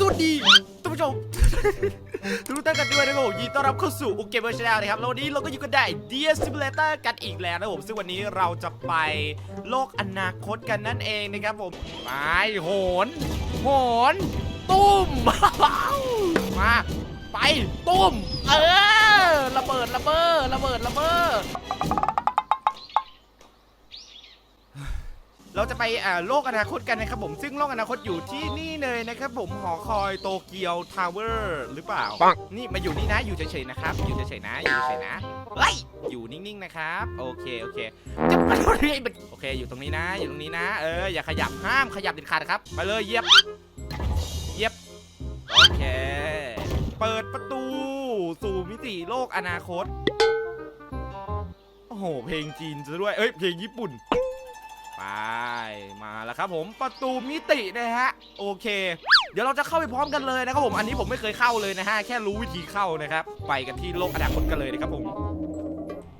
สวัสดีท่านผู้ชม ทุกท่านกันด้วยนะครับผมยินดีต้อนรับเข้าสู่อุกเกมเมอร์ชาแนลนะครับแล้ววันนี้เราก็อยู่กันได้ Dear Simulator กันอีกแล้วนะครับผมซึ่งวันนี้เราจะไปโลกอนาคตกันนั่นเองนะครับผมไปโหนโหนตุ้ม มาไปตุ้ม เออระเบิดระเบิดระเบิดระเบิด เราจะไปอ่าโลกอนาคตกันนะครับผมซึ่งโลกอนาคตอยู่ที่นี่เลยนะครับผมหอคอยโตเกียวทาวเวอร์หรือเปล่าปังนี่มาอยู่นี่นะอยู่เฉยๆนะครับ อยู่เฉยๆนะอยู่เฉยๆนะเฮ้ยอยู่นิ่งๆนะครับโอเคโอเคจะไปเรื่อยๆโอเคอยู่ตรงนี้นะ อยู่ตรงนี้นะเอออย่าขยับห้ามขยับเด็ดขาดนะครับไปเลยเหยียบเหยียบโอเค เปิดประตูสู่มิติโลกอนาคตโอ้โหเพลงจีนซะด้วยเอ้ยเพลงญี่ปุ่น ไปมาแล้วครับผมประตูมิตินะฮะโอเค เดี๋ยวเราจะเข้าไปพร้อมกันเลยนะครับผมอันนี้ผมไม่เคยเข้าเลยนะฮะแค่รู้วิธีเข้านะครับ ไปกันที่โลกอนาคตกันเลยนะครับผม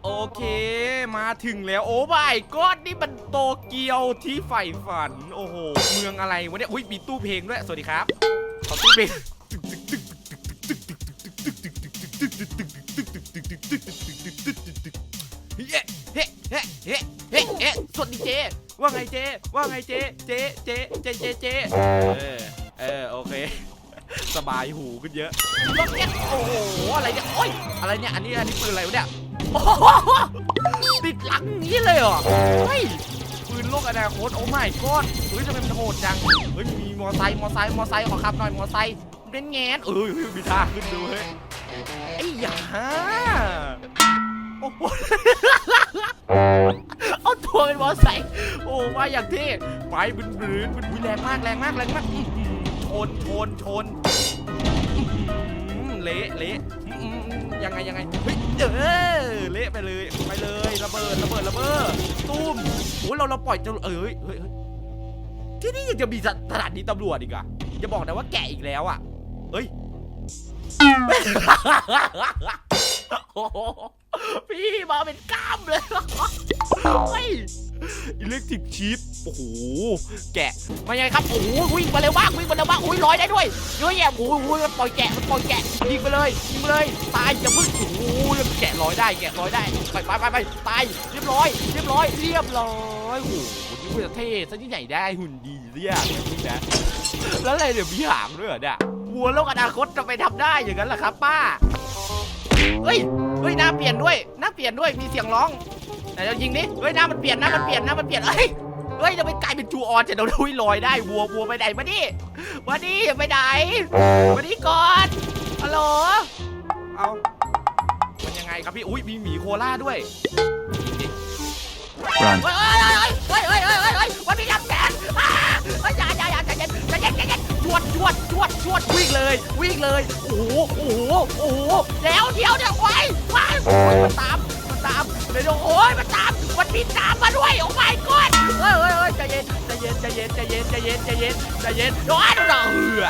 โอเค มาถึงแล้วโอ้บายก็นี่มันโตเกียวที่ใฝ่ฝัน โอ้โหเมืองอะไรวะเนี่ยอุ้ยมีตู้เพลงด้วยสวัสดีครับขอตู้เพลงเฮ้เฮ้เฮ้เฮ้เฮ้เฮ้สวัสดีเจ ว่าไงเจ๊ว่าไงเจ๊เจ๊เจ๊เจ๊เจ๊เจ๊เออเออโอเค สบายหูขึ้นเยอะรถเนี่ยโอ้โหอะไรเนี่ยโอ้ยอะไรเนี่ยอันนี้อันนี้ปืนอะไรวะเนี่ยโอ้โหติดหลังนี้เลยเหรอเฮ้ยปืนโลกอนาคตโอ้ไม่กอดเฮ้ยทำไมมันโหดจังเฮ้ยมีมอไซค์มอไซค์มอไซค์ขอขับหน่อยมอไซค์เง้นแงนเออเฮ้ยมีท่าขึ้นดูเฮ้ยไอ้หยาโอ้โหเอา ตัวเป็นมอไซค์โอ้มาอย่างที่ไปบึนบืนบึนบืนแรงมากแรงมากแรงมากชนชนชนเละเละยังไงยังไงเฮ้ยเออเละไปเลยไปเลยระเบิดระเบิดระเบิดตุ้มโอ้ยเราเราปล่อยจะเอ้ยเฮ้ยที่นี่ยังจะมีสถานีตำรวจอีกอะจะบอกนะว่าแกะอีกแล้วอะเฮ้ยพี่มาเป็นกล้ามเลย ยอิเล็กทริกชีฟโอ้โห แกะมาไงครับ โอ้โห วิ่งมาเร็วมาก วิ่งมาเร็วมาก อุ้ยลอยได้ด้วยเยอะแยะโอ้โหมันปล่อยแกะ มันปล่อยแกะ ยิงไปเลย ยิงไปเลย ตายอย่าพึ่งโอ้โหแกะลอยได้ แกะลอยได้ ไปไปไปไปตาย เรียบร้อย เรียบร้อย เรียบร้อย โอ้โหนี่คุณจะเท่ซะที่ไหนได้ หุ่นดีเรียกนี่นะ แล้วอะไรเดี๋ยวมีหางด้วยเหรอเนี่ยวัวโลกอนาคตจะไปทำได้อย่างนั้นเหรอครับป้า เฮ้ย เฮ้ย หน้าเปลี่ยนด้วย หน้าเปลี่ยนด้วย มีเสียงร้อง ไหนเรายิงดิเฮ้ยหน้ามันเปลี่ยนหน้ามันเปลี่ยนหน้ามันเปลี่ยนเฮ้ยเฮ้ยจะไปกลายเป็นจูออนจะโดนลุยลอยได้วัววัวไปไหนมาดิมาดิไปไหนมาดิก่อนฮัลโหลเอามันยังไงครับพี่อุ้ยมีหมีโคล่าด้วยยิงดิ Run. เฮ้ยเฮ้ยเฮ้ยเฮ้ยเฮ้ยเฮ้ยเฮ้ยมันมียักษ์แสนอ่าเฮ้ยอย่าอย่าอย่าใจเย็นใจเย็นใจเย็นชวดชวดชวดชวดวิ่งเลย วิ่งเลยโอ้โหโอ้โหโอ้โหเดี๋ยวเดี๋ยวเดี๋ยวไว้ไว้โอ้ยมันตาม มันตามเดี๋ยวโอ้ยมันตามมันบินตามมาด้วยโอ้ my god เฮ้ยเฮ้ยเฮ้ยใจเย็นใจเย็นใจเย็นใจเย็นใจเย็นใจเย็นใจเย็นโอ้ยโดนเหือ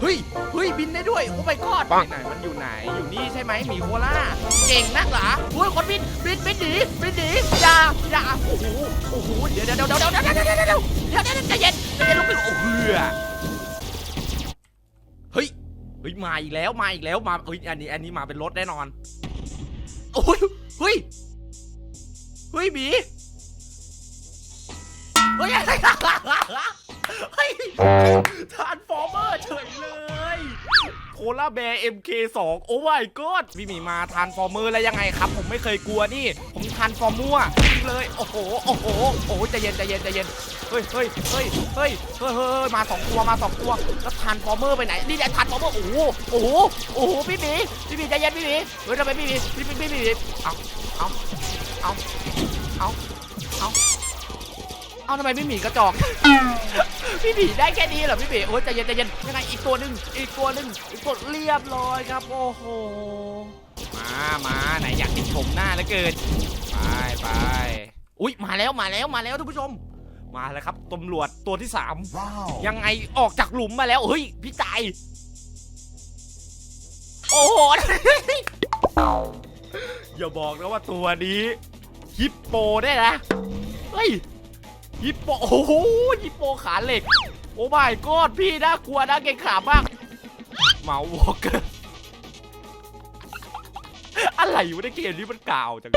เฮ้ยเฮ้ยบินได้ด้วยโอ้ my god ปังไหนมันอยู่ไหนอยู่นี่ใช่ไหมหมีโคล่าเก่งนักเหรอเฮ้ยคนบินบินบินหนีบินหนีอย่าอย่าโอ้โหโอ้โหเดี๋ยวเดี๋ยวเดี๋ยวเดี๋ยวเดี๋ยวเดี๋ยวเดี๋ยวเดี๋ยวเดี๋ยวเดี๋ยวเดี๋ยวใจเย็นใจเย็นลุกไปโอ้เหือเฮ้ยเฮ้ย มาอีกแล้วมาอีกแล้วมาเฮ้ยอันนี้อันนี้มาเป็นรถแน่นอนโอ้ยเฮ้ยเฮ้ยหมีเฮ้ยเฮ้ยทาน ล่าแบร์ MK2 โอ้ my god พี่หมีมาทานฟอร์เมอร์แล้วยังไงครับ ผมไม่เคยกลัวนี่ ผมทานฟอร์มัวยิงเลยโอ้โหโอ้โหโอ้โหใจเย็นใจเย็นใจเย็นเฮ้ยเฮ้ยเฮ้ยเฮ้ยเฮ้ยเฮ้ยมาสองตัวมาสองตัวแล้วทานฟอร์เมอร์ไปไหนนี่แหละทานฟอร์เมอร์โอ้โหโอ้โหโอ้โหพี่หมีพี่หมีใจเย็นพี่หมีเฮ้ยทำไมพี่หมีพี่หมีพี่หมีเอาเอาเอาเอาเอาเอาทำไมพี่หมีกระจอก พี่หมีได้แค่นี้เหรอพี่หมีโอ้ยใจเย็นใจเย็นยังไงอีกตัวหนึ่งอีกตัวหนึ่งอีกตัวเรียบร้อยครับ โอ้โห มามาไหนอยากเห็นชมหน้าแล้วเกิน ไปไปอุ้ยมาแล้วมาแล้วมาแล้วท่านผู้ชม มาแล้วครับตำรวจตัวที่สาม Wow. ยังไงออกจากหลุมมาแล้วเฮ้ยพี่ตายโอ้โห อย่าบอกนะว่าตัวนี้ฮิปโปได้นะ เฮ้ย ฮิปโปโอ้โหฮิปโปขาเหล็ก โอ้ไม่กอดพี่น่ากลัวนะเก่งขามากเมาวอลเกอร์อะไรวะในเกมนี้มันกาวจัง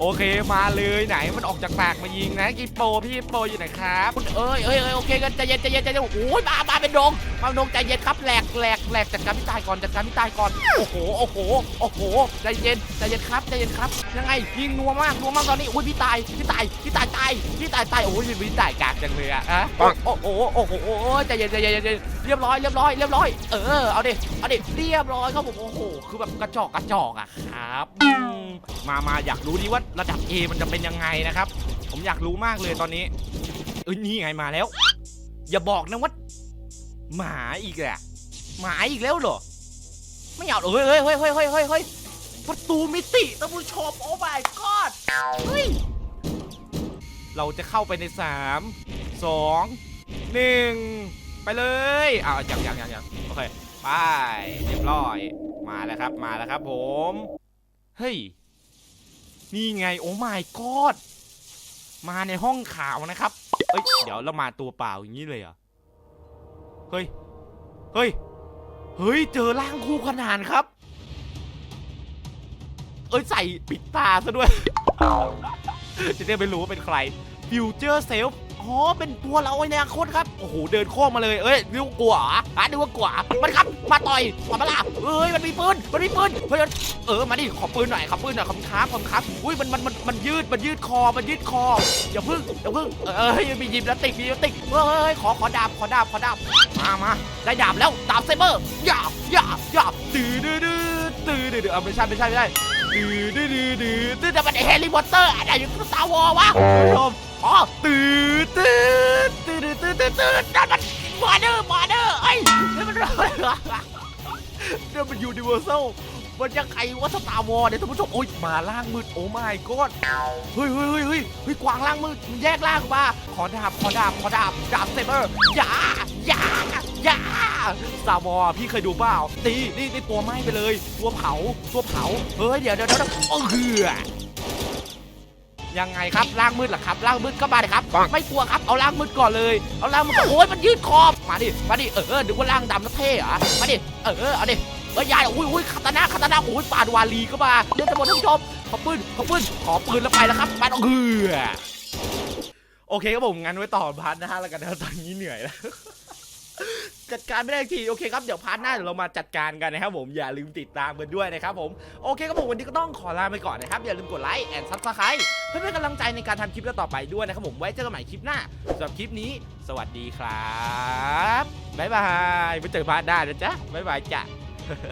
โอเคมาเลยไหนมันออกจากปากมายิงนะกิปโปพี่กิปโปอยู่ไหนครับคุณเอ้ยเอ้ยเอ้ยโอเคกันใจเย็นใจเย็นใจเย็นโอ้ยมามาเป็นดงมาเป็นดงใจเย็นครับแหลกแหลกแหลกจัดการพี่ตายก่อนจัดการพี่ตายก่อนโอ้โหโอ้โหโอ้โหใจเย็นใจเย็นครับใจเย็นครับยังไงยิงนัวมากนัวมากตอนนี้โอ้ยพี่ตายพี่ตายพี่ตายตายพี่ตายตายโอ้ยพี่ตายกากจังเลยอะอะโอ้โหโอ้โหโอ้โหใจเย็นใจเย็นใจเย็นเรียบร้อยเรียบร้อยเรียบร้อยเออเอาดิเอาดิเรียบร้อยครับผมโอ้โหคือแบบกระจอกกระจอกอะครับอืมมามาอยากรู้ดีว่าระดับ A มันจะเป็นยังไงนะครับ ผมอยากรู้มากเลยตอนนี้ เอ้ยนี่ไงมาแล้ว อย่าบอกนะว่าหมาอีกแหละหมาอีกแล้วเหรอ ไม่เอาเฮ้ยเฮ้ยเฮ้ยเฮ้ยเฮ้ยเฮ้ยประตูมิติท่านผู้ชมโอ้ my god เฮ้ยเราจะเข้าไปในสามสองหนึ่งไปเลยอ้าวยังอยังอยังอยังโอเคไปเรียบร้อย มาแล้วครับ มาแล้วครับผม เฮ้ย นี่ไงโอ้ my god มาในห้องข่าวนะครับ เอ้ย เดี๋ยวเรามาตัวเปล่าอย่างนี้เลยเหรอ เฮ้ย เฮ้ย เฮ้ย เจอร่างคู่ขนานครับ เอ้ย ใส่ปิดตาซะด้วย จะได้ไม่รู้ว่าเป็นใคร Future Self อ๋ อ๋อ เป็นตัวเราไอ้เนี่ยโคตครับ โอ้โห เดินโค้งมาเลย เอ้ยนึกว่ากลัวอะนึกว่ากลัวมันครับ มาต่อยมามาล่ะเอ้ย มันมีปืน มันมีปืนเฮ้ยเออ มาดิ ขอปืนหน่อย ขอปืนหน่อยขอคุณครับขอคุณครับอุ้ย มัน มัน มัน มันยืด มันยืดคอ มันยืดคอ อย่าพึ่ง อย่าพึ่ง เอ้ย มียิมแล้วติกมียิมติกเฮ้ย ขอ ขอดาบ ขอดาบ ขอดาบ มามาได้ดาบแล้ว ดาบไซเบอร์อย่าอย่าอย่าตื้อดื้อดื้อตื้อดื้อดื้อเอาไม่ใช่ ไม่ใช่ ไม่ใช่ตื้อดื้อดื้อดื้อตื้อแต่มันแฮร์รี่พอตเตอร์อะไรอยู่สตาร์วอลวะคุณผู้ชม อ๋อตื้อตื้อตื้อตื้อตื้อตื้อนั่นมันมาเดอร์มาเดอร์ไอ้นี่นมันอะไรวะนี่มันยูนิเวอร์แซลมันยังไงวะสตาร์วอลเนี่ยท่านผู้ชมโอ้ยมาล่างมืดโอ้ my god เฮ้ยเฮ้ยเฮ้ยเฮ้ยเฮ้ยกวางล่างมืดมันแยกล่างออกมาขอดาบขอดาบขอดาบดาบเซเบอร์อย่าอย่าอย่าสตาร์วอลพี่เคยดูเปล่าตีนี่นี่ตัวไหม้ไปเลย ตัวเผาตัวเผาเฮ้ยเดี๋ยวเดี๋ยวเดี๋ยวโอ้เหือ ยังไงครับล่างมืดเหรอครับล่างมืดก็มาเลยครับ ไม่กลัวครับเอาล่างมืดก่อนเลยเอาล่างมืดก่อนโอ้ยมันยืดคอบมาดิมาดิเออนึกว่าล่างดำแล้วเท่เหรอมาดิเออเอาดิเอ้ยยายอุ้ยอุ้ยคาตานาคาตานาโอ้ยปาดวาลีก็มาเดี๋ยวจะหมดท่านผู้ชมขอปืนขอปืนขอปืนแล้วไปแล้วครับปาดเหือโอเคครับผมงั้นไว้ต่อพาร์ทหน้าแล้วกันนะตอนนี้เหนื่อยแล้ว จัดการไม่ได้ทีโอเคครับเดี๋ยวพาร์ทหน้าเดี๋ยวเรามาจัดการกันนะครับผมอย่าลืมติดตามกันด้วยนะครับผมโอเคครับผมวันนี้ก็ต้องขอลาไปก่อนนะครับอย่าลืมกดไลค์แอนด์ซับสไครต์เพื่อเป็นกำลังใจในการทำคลิปต่อไปด้วยนะครับผมไว้เจอกันใหม่คลิปหน้าสำหรับคลิปนี้ สวัสดีครับบ๊ายบายไปเจอพาร์ทหน้านะจ๊ะบ๊ายบายจ้ะ